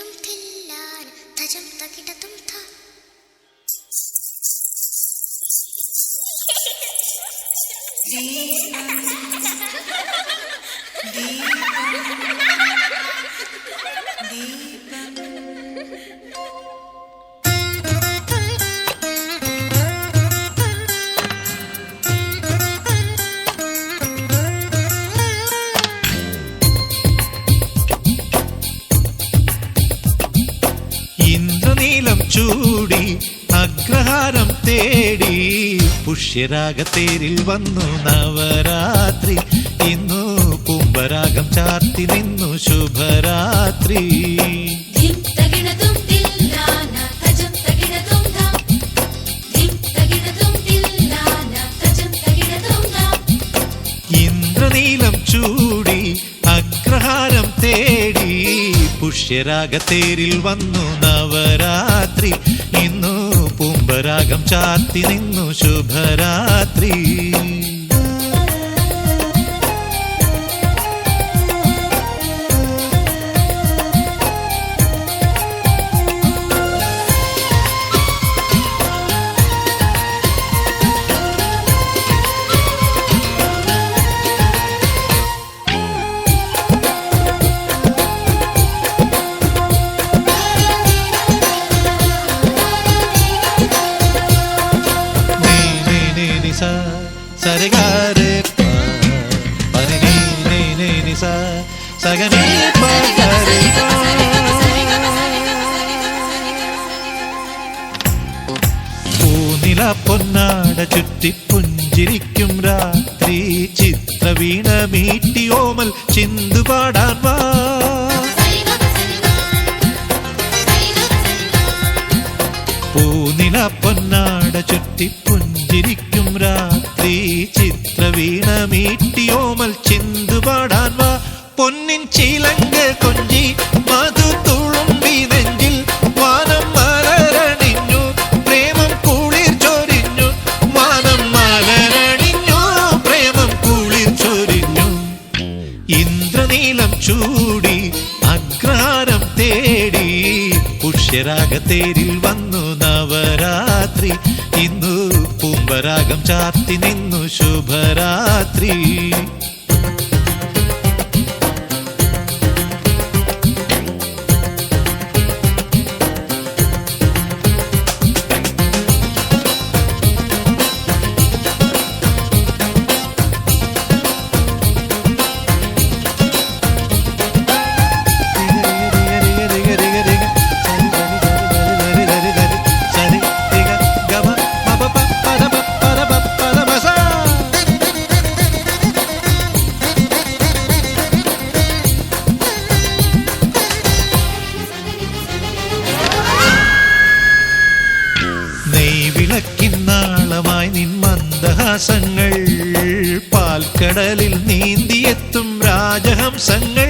تكتم تلال تجمت كده تمتع ليه ഇന്ദ്രനീലം ചൂടി അഗ്രഹാരം തേടി പുഷ്യരാഗ തേരിൽ വന്നു നവരാത്രി. ഇന്നു കുംഭരാഗം ചാർത്തി നിന്നു ശുഭരാത്രി. ഇന്ദ്രനീലം ചൂടി അഗ്രഹാരം തേടി പുഷ്യരാഗ തേരിൽ വന്നു നവരാത്രി ഇന്നു പൂമ്പരാഗം ചാത്തി നിന്നു ശുഭരാത്രി. പൂനില പൊന്നാട ചുറ്റി പുഞ്ചിരിക്കും രാത്രി. ചിത്ര വീണ മീട്ടി ഓമൽ ചിന്തുപാടാൻ വാ. പൂനില പൊന്നാട ചുറ്റി പുഞ്ചിരിക്കും രാത്രി. ചിത്രവീണ മീട്ടി ഓമൽ ചിന്തുപാടാൻ വാ. പൊന്നിൻ കൊഞ്ചി മധു വാനം മലരണിഞ്ഞു പ്രേമം ചൊരിഞ്ഞു മലരണിഞ്ഞു പ്രേമം ചൊരിഞ്ഞു. ഇന്ദ്രനീലം ചൂടി തേടി വന്നു നവരാത്രി. ഇന്നു കുംഭരാഗം ചാർത്തി നിന്നു ശുഭരാത്രി. മന്ദഹാസങ്ങൾ പാൽക്കടലിൽ നീന്തിയെത്തും രാജഹംസങ്ങൾ.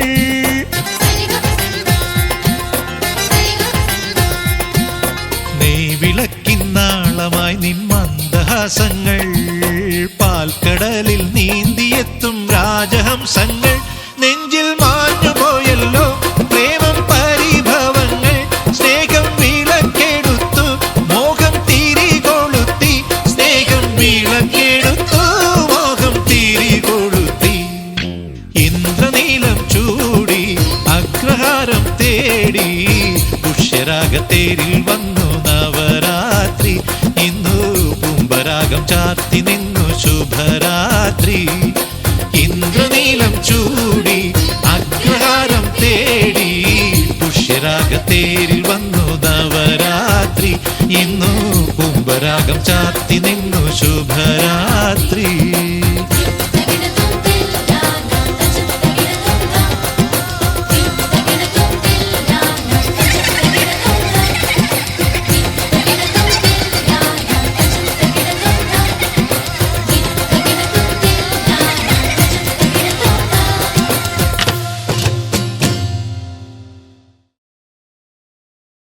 നെയ്വിളക്കിന്നാളമായി നിൻ മന്ദഹാസങ്ങൾ. പാൽക്കടലിൽ നീന്തിയെത്തും രാജഹംസങ്ങൾ. പുഷ്യരാഗത്തേരിൽ വന്നു നവരാത്രി. ഇന്നു കുംഭരാഗം ചാർത്തി നിന്നു ശുഭരാത്രി. ഇന്ദ്രനീലം ചൂടി അഗ്രഹാരം തേടി. പുഷ്യരാഗത്തേരിൽ വന്നു നവരാത്രി. ഇന്നു കുംഭരാഗം ചാർത്തി നിന്നു ശുഭരാത്രി.